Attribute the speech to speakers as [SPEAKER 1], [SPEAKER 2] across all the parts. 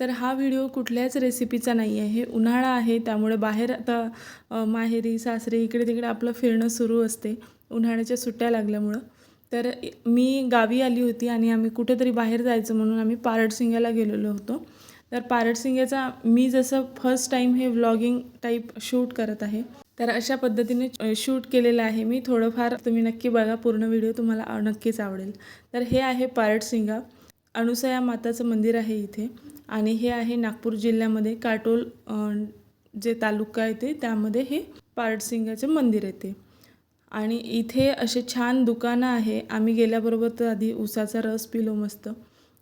[SPEAKER 1] तर हा व्हिडिओ कुठल्याच रेसिपीचा नाही आहे. हे उन्हाळा आहे त्यामुळे बाहेर आता माहेरी सासरी इकडे तिकडे आपलं फिरणं सुरू असते. उन्हाळ्याच्या सुट्ट्या लागल्यामुळं. तर मी गावी आली होती आणि आम्ही कुठेतरी बाहेर जायचं म्हणून आम्ही पारडसिंग्याला गेलेलो होतो. तर पारडसिंग्याचा मी जसं फर्स्ट टाईम हे व्लॉगिंग टाईप शूट करत आहे तर अशा पद्धतीने शूट केलेलं आहे मी. थोडंफार तुम्ही नक्की बघा पूर्ण व्हिडिओ तुम्हाला नक्कीच आवडेल. तर हे आहे पारडसिंगा अनुसया माताचं मंदिर आहे इथे. आणि हे आहे नागपूर जिल्ह्यामध्ये काटोल जे तालुका येते त्यामध्ये हे पारडसिंगाचे मंदिर येते आणि इथे असे छान दुकानं आहे. आम्ही गेल्याबरोबर तर आधी उसाचा रस पिलो मस्त.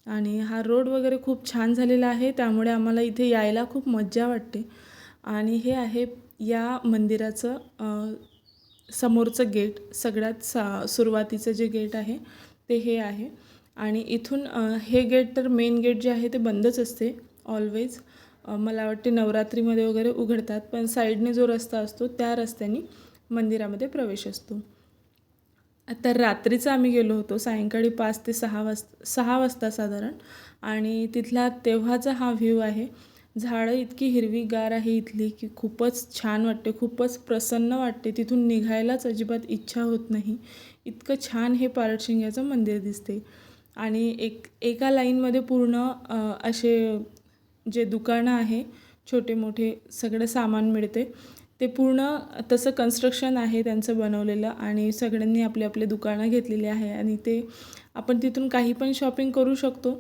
[SPEAKER 1] आणि हा रोड वगैरे खूप छान झालेला आहे. त्यामुळे आम्हाला इथे यायला खूप मज्जा वाटते. आणि हे आहे या मंदिराचं समोरचं गेट. सगळ्यात सा सुरुवातीचं जे गेट आहे ते हे आहे. आणि इथून हे गेट तर मेन गेट जे आहे ते बंदच असते ऑलवेज मला वाटते नवरात्रीमध्ये वगैरे उघडतात पण साईडने जो रस्ता असतो त्या रस्त्याने मंदिरामध्ये प्रवेश असतो. तर रात्रीचं आम्ही गेलो होतो सायंकाळी पाच ते सहा वाजता सहा वाजता साधारण. आणि तिथला तेव्हाचा हा व्ह्यू आहे. झाडं इतकी हिरवीगार आहे इथली की खूपच छान वाटते खूपच प्रसन्न वाटते. तिथून निघायलाच अजिबात इच्छा होत नाही. इतकं छान हे पारडशिंग्याचं मंदिर दिसते. आणि एक एका लाईनमध्ये पूर्ण असे जे दुकानं आहे छोटे मोठे सगळं सामान मिळते. ते पूर्ण तसं कन्स्ट्रक्शन आहे त्यांचं बनवलेलं आणि सगळ्यांनी आपले आपले दुकानं घेतलेली आहे आणि ते आपण तिथून काही पण शॉपिंग करू शकतो.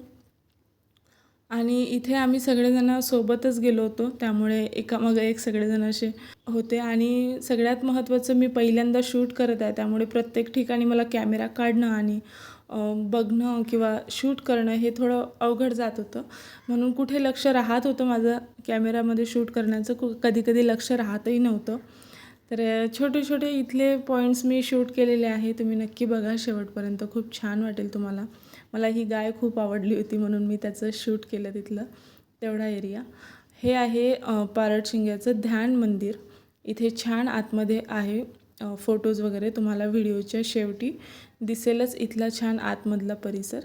[SPEAKER 1] आणि इथे आम्ही सगळेजण सोबतच गेलो होतो त्यामुळे एकामागं एक सगळेजण असे होते. आणि सगळ्यात महत्त्वाचं मी पहिल्यांदा शूट करत आहे त्यामुळे प्रत्येक ठिकाणी मला कॅमेरा काढणं आणि बघणं किंवा शूट करणं हे थोडं अवघड जात होतं. म्हणून कुठे लक्ष राहत होतं माझं कॅमेरामध्ये शूट करण्याचं कु कधी कधी लक्ष राहतही नव्हतं. तर छोटे छोटे इथले पॉईंट्स मी शूट केलेले आहे तुम्ही नक्की बघा शेवटपर्यंत. खूप छान वाटेल तुम्हाला. मला ही गाय खूप आवडली होती म्हणून मी त्याचं शूट केलं तिथलं तेवढा एरिया. हे आहे अ, पारडशिंग्याचं ध्यान मंदिर. इथे छान आतमध्ये आहे. फोटोज वगैरे तुम्हाला व्हिडिओच्या शेवटी दिसेलच इथला छान आतमधला परिसर.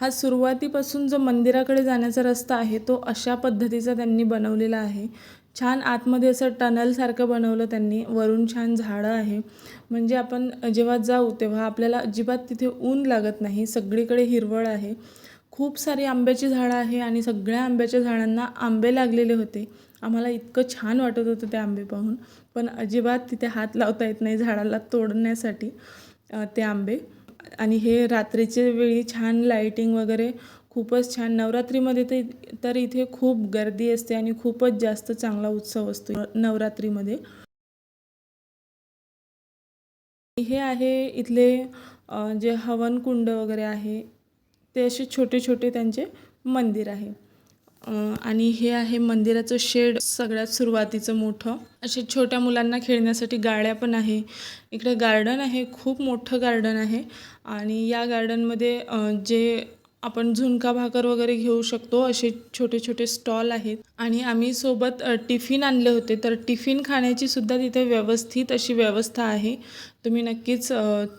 [SPEAKER 1] हा सुरुवातीपासून जो मंदिराकडे जाण्याचा रस्ता आहे तो अशा पद्धतीचा त्यांनी बनवलेला आहे. छान आतमध्ये असं टनलसारखं बनवलं त्यांनी. वरून छान झाडं आहे. म्हणजे आपण जेव्हा जाऊ तेव्हा आपल्याला अजिबात तिथे ऊन लागत नाही. सगळीकडे हिरवळ आहे. खूप सारी आंब्याची झाडं आहे आणि सगळ्या आंब्याच्या झाडांना आंबे लागलेले होते. आम्हाला इतकं छान वाटत होतं ते आंबे पाहून. पण अजिबात तिथे हात लावता येत नाही झाडाला तोडण्यासाठी ते आंबे. आणि हे रात्रीच्या वेळी छान लाईटिंग वगैरे खूपच छान. नवरात्रीमध्ये ते तर इथे खूप गर्दी असते आणि खूपच जास्त चांगला उत्सव असतो नवरात्रीमध्ये. हे आहे इथले जे हवनकुंड वगैरे आहे ते असे छोटे छोटे त्यांचे मंदिर आहे. आणि हे आहे मंदिराचं शेड सगळ्यात सुरुवातीचं मोठं. असे छोट्या मुलांना खेळण्यासाठी गाड्या पण आहे. इकडे गार्डन आहे खूप मोठं गार्डन आहे. आणि या गार्डनमध्ये जे आपण झुणका भाकर वगैरे घेऊ शकतो असे छोटे छोटे स्टॉल आहेत. आणि आम्ही सोबत टिफिन आणले होते. तर टिफिन खाण्याची सुद्धा तिथे व्यवस्थित अशी व्यवस्था आहे. तुम्ही नक्कीच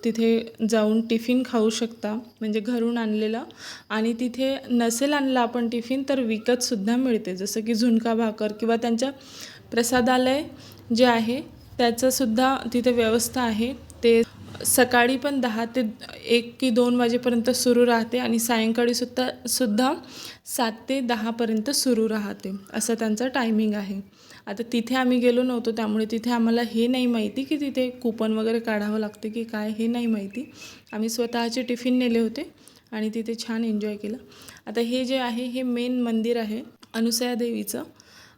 [SPEAKER 1] तिथे जाऊन टिफिन खाऊ शकता. म्हणजे घरून आणलेलं. आणि तिथे नसेल आणलं आपण टिफिन तर विकतसुद्धा मिळते. जसं की झुणका भाकर किंवा त्यांच्या प्रसादालय जे आहे त्याचंसुद्धा तिथे व्यवस्था आहे. ते सकाळी पण दहा ते एक की दोन वाजेपर्यंत सुरू राहते आणि सायंकाळी सुद्धा सुद्धा सात ते दहापर्यंत सुरू राहते. असं त्यांचं टायमिंग आहे. आता तिथे आम्ही गेलो नव्हतो त्यामुळे तिथे आम्हाला हे नाही माहिती की तिथे कुपन वगैरे काढावं लागते की काय हे नाही माहिती. आम्ही स्वतःचे टिफिन नेले होते आणि तिथे छान एन्जॉय केलं. आता हे जे आहे हे मेन मंदिर आहे अनुसया देवीचं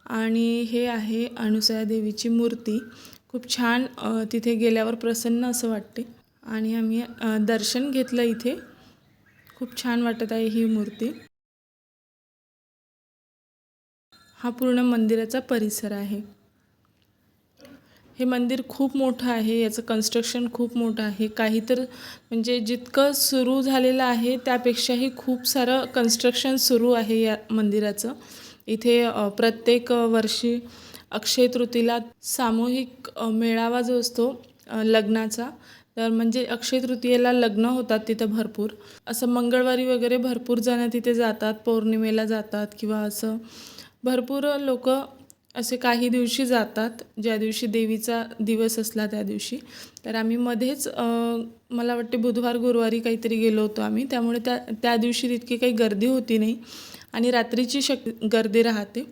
[SPEAKER 1] आणि हे आहे अनुसया देवीची मूर्ती. खूप छान तिथे गेल्यावर प्रसन्न असं वाटते. आणि आम्ही दर्शन घेतलं इथे. खूप छान वाटत आहे ही मूर्ती. हा पूर्ण मंदिराचा परिसर आहे. हे मंदिर खूप मोठं आहे याचं कन्स्ट्रक्शन खूप मोठं आहे. काही तर म्हणजे जितकं सुरू झालेलं आहे त्यापेक्षाही खूप सारं कन्स्ट्रक्शन सुरू आहे या मंदिराचं. इथे प्रत्येक वर्षी अक्षय तृतीला सामूहिक मेळावा जो असतो लग्नाचा तर म्हणजे अक्षय तृतीयेला लग्न होतात तिथं भरपूर. असं मंगळवारी वगैरे भरपूर जण तिथे जातात पौर्णिमेला जातात किंवा असं. भरपूर लोक असे काही दिवशी जातात ज्या दिवशी देवीचा दिवस असला त्या दिवशी. तर आम्ही मध्येच मला वाटते बुधवार गुरुवारी काहीतरी गेलो होतो आम्ही. त्यामुळे त्या त्या दिवशी तितकी काही गर्दी होती नाही. आणि रात्रीची शक गर्दी राहते.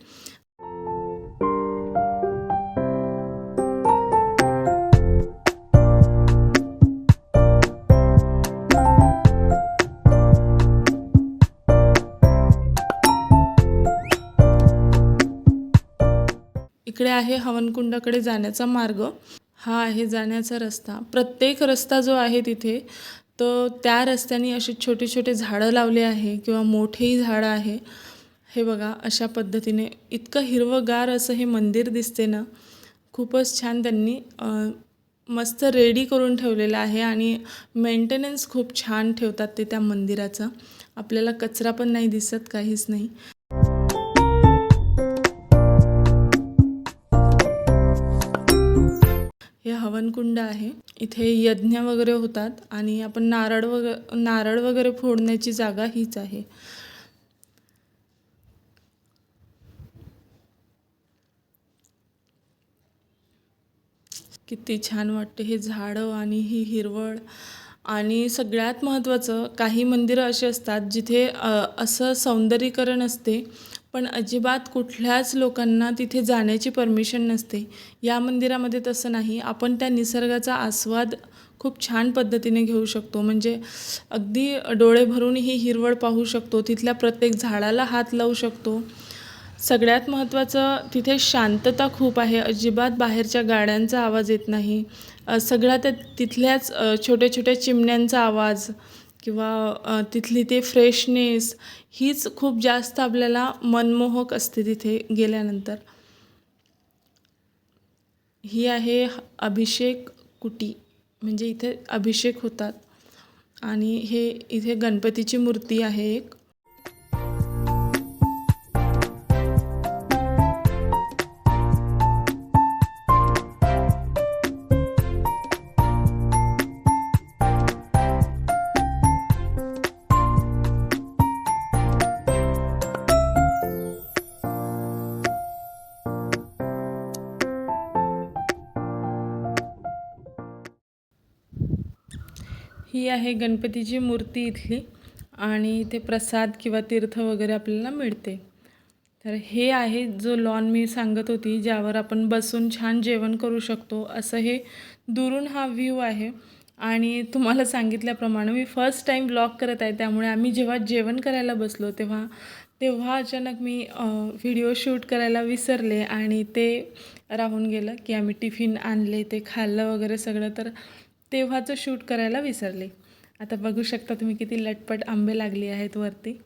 [SPEAKER 1] इकडे आहे हवनकुंडाकडे जाण्याचा मार्ग. हा आहे जाण्याचा रस्ता. प्रत्येक रस्ता जो आहे तिथे तो त्या रस्त्याने असे छोटे छोटे झाडं लावले आहे किंवा मोठेही झाडं आहे. हे बघा अशा पद्धतीने इतकं हिरवंगार असं हे मंदिर दिसते ना खूपच छान त्यांनी मस्त रेडी करून ठेवलेलं आहे आणि मेंटेनन्स खूप छान ठेवतात ते त्या मंदिराचा. आपल्याला कचरा पण नाही दिसत काहीच नाही. हवनकुंड आहे. इथे यज्ञ वगैरे होतात आणि आपण नारळ वग नारळ वगैरे फोडण्याची जागा हीच आहे. किती छान वाटते हे झाडं आणि ही हिरवळ. आणि सगळ्यात महत्त्वाचं काही मंदिरं अशी असतात जिथे असं सौंदर्यीकरण असते. पण अजिबात कुठल्याच लोकांना तिथे जाण्याची परमिशन नसते. या मंदिरामध्ये तसं नाही. आपण त्या निसर्गाचा आस्वाद खूप छान पद्धतीने घेऊ शकतो. म्हणजे अगदी डोळे भरून ही हिरवळ पाहू शकतो. तिथल्या प्रत्येक झाडाला हात लावू शकतो. सगळ्यात महत्त्वाचं तिथे शांतता खूप आहे. अजिबात बाहेरच्या गाड्यांचा आवाज येत नाही. सगळ्या त्या तिथल्याच छोट्या छोट्या चिमण्यांचा आवाज किंवा तिथली ते फ्रेशनेस हीच खूप जास्त आपल्याला मनमोहक असते तिथे गेल्यानंतर. ही आहे ह- अभिषेक कुटी. म्हणजे इथे अभिषेक होतात. आणि हे इथे गणपतीची मूर्ती आहे एक. ही आहे गणपतीची मूर्ती इथली आणि इथे प्रसाद किंवा तीर्थ वगैरे आपल्याला मिळते. तर हे आहे जो लॉन मी सांगत होती ज्यावर आपण बसून छान जेवण करू शकतो असं हे दुरून हा व्ह्यू आहे. आणि तुम्हाला सांगितल्याप्रमाणे मी फर्स्ट टाईम ब्लॉग करत आहे त्यामुळे आम्ही जेव्हा जेवण करायला बसलो तेव्हा तेव्हा अचानक मी व्हिडिओ शूट करायला विसरले आणि ते राहून गेलं की आम्ही टिफिन आणले ते खाल्लं वगैरे सगळं. तर तेव्हाचं शूट करायला विसरले. आता बघू शकता तुम्ही किती लटपट आंबे लागले आहेत वरती.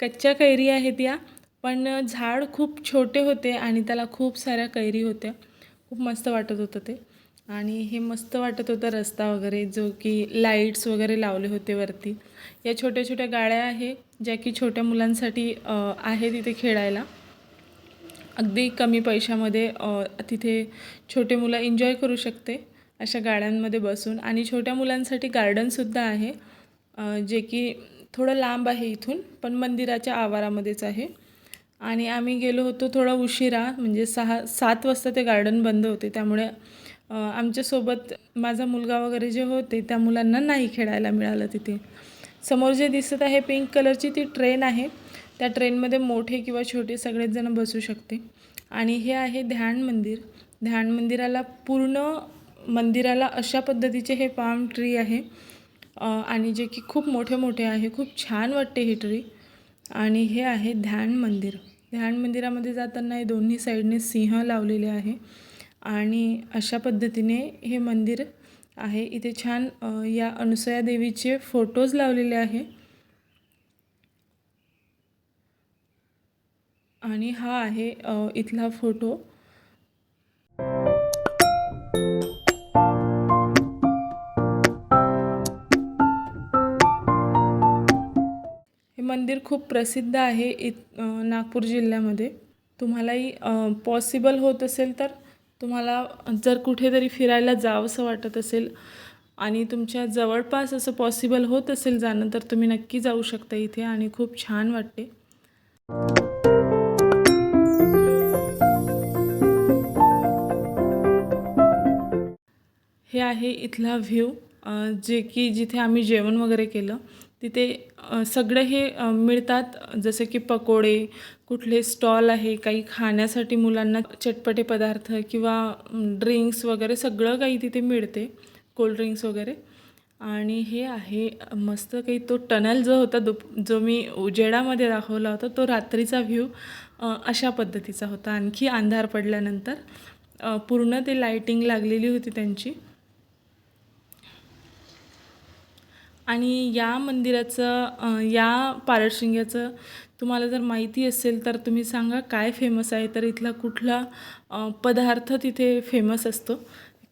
[SPEAKER 1] कच्च्या कैरी आहेत या पण झाड खूप छोटे होते आणि त्याला खूप साऱ्या कैरी होत्या. खूप मस्त वाटत होतं ते. आणि हे मस्त वाटत होतं रस्ता वगैरे जो की लाईट्स वगैरे लावले होते वरती. या छोट्या छोट्या गाड्या आहे ज्या की छोट्या मुलांसाठी आहे तिथे खेळायला. अगदी कमी पैशामध्ये तिथे छोटे मुलं एन्जॉय करू शकते. अशा गाड्यांमध्ये बसून. आणि छोट्या मुलांसाठी गार्डनसुद्धा आहे जे की थोडं लांब आहे इथून पण मंदिराच्या आवारामध्येच आहे. आणि आम्ही गेलो होतो थोडा उशिरा म्हणजे सहा सात वाजता ते गार्डन बंद होते. त्यामुळे आमच्यासोबत माझा मुलगा वगैरे जे होते त्या मुलांना नाही खेळायला मिळालं तिथे. समोर जे दिसत आहे पिंक कलरची ती ट्रेन आहे. त्या ट्रेनमध्ये मोठे किंवा छोटे सगळेच जण बसू शकते. आणि हे आहे ध्यान मंदिर. ध्यान मंदिराला पूर्ण मंदिराला अशा पद्धतीचे हे पाम ट्री आहे. आणि जे की खूप मोठे मोठे आहे खूप छान वाटते ही ट्री. आणि हे आहे ध्यान मंदिर. ध्यान मंदिरामध्ये जाताना हे दोन्ही साईडने सिंह लावलेले आहे. आणि अशा पद्धतीने हे मंदिर आहे. इथे छान या अनुसया देवीचे फोटोज लावलेले आहे. आणि हा आहे इथला फोटो. मंदिर खूप प्रसिद्ध आहे इत नागपूर जिल्ह्यामध्ये. तुम्हालाही पॉसिबल होत असेल तर तुम्हाला जर कुठेतरी फिरायला जावंसं वाटत असेल आणि तुमच्या जवळपास असं पॉसिबल होत असेल जाणं तर तुम्ही नक्की जाऊ शकता इथे आणि खूप छान वाटते. हे आहे इथला व्ह्यू जे की जिथे आम्ही जेवण वगैरे केलं. तिथे सगळं हे मिळतात. जसे की पकोडे कुठले स्टॉल आहे काही खाण्यासाठी मुलांना चटपटे पदार्थ किंवा ड्रिंक्स वगैरे सगळं काही तिथे मिळते कोल्ड्रिंक्स वगैरे. आणि हे आहे मस्त काही तो टनल जो होता दुप जो मी उजेडामध्ये दाखवला होता तो रात्रीचा व्ह्यू अशा पद्धतीचा होता. आणखी अंधार पडल्यानंतर पूर्ण ते लाईटिंग लागलेली होती त्यांची. आणि या मंदिराचं या पारडशिंग्याचं तुम्हाला जर माहिती असेल तर तुम्ही सांगा काय फेमस आहे तर इथला कुठला पदार्थ तिथे फेमस असतो.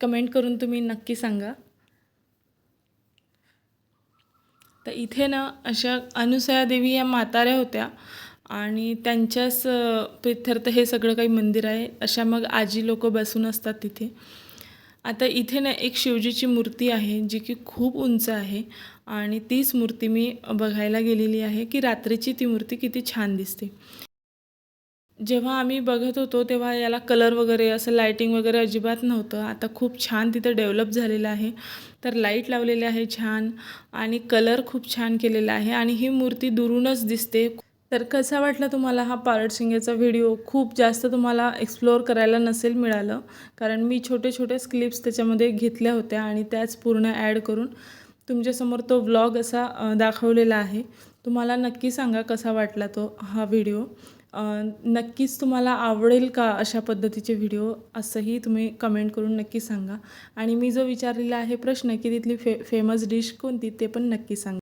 [SPEAKER 1] कमेंट करून तुम्ही नक्की सांगा. तर इथे ना अशा अनुसया देवी या म्हाताऱ्या होत्या आणि त्यांच्याच प्रित्यर्थ हे सगळं काही मंदिर आहे. अशा मग आजी लोक बसून असतात तिथे. आता इथे ना एक शिवजीची मूर्ती आहे जी की खूप उंच आहे. आणि तीच मूर्ती मी बघायला गेलेली आहे की रात्रीची ती मूर्ती किती छान दिसते. जेव्हा आम्ही बघत होतो तेव्हा याला कलर वगैरे असं लाईटिंग वगैरे अजिबात नव्हतं. आता खूप छान तिथं डेव्हलप झालेलं आहे. तर लाइट लावलेले आहे छान आणि कलर खूप छान केलेला आहे आणि ही मूर्ती दुरूनच दिसते. तर कसा वाटला तुम्हाला हा पारडसिंगेचा व्हिडिओ खूप जास्त तुम्हाला एक्सप्लोअर करायला नसेल मिळालं. कारण मी छोटे छोटे क्लिप्स त्याच्यामध्ये घेतल्या होत्या आणि त्याच पूर्ण ॲड करून तुमच्यासमोर तो व्लॉग असा दाखवलेला आहे. तुम्हाला नक्की सांगा कसा वाटला तो हा व्हिडिओ नक्कीच तुम्हाला आवडेल का अशा पद्धतीचे व्हिडिओ असंही तुम्ही कमेंट करून नक्की सांगा. आणि मी जो विचारलेला आहे प्रश्न की तिथली फे फेमस डिश कोणती ते पण नक्की सांगा.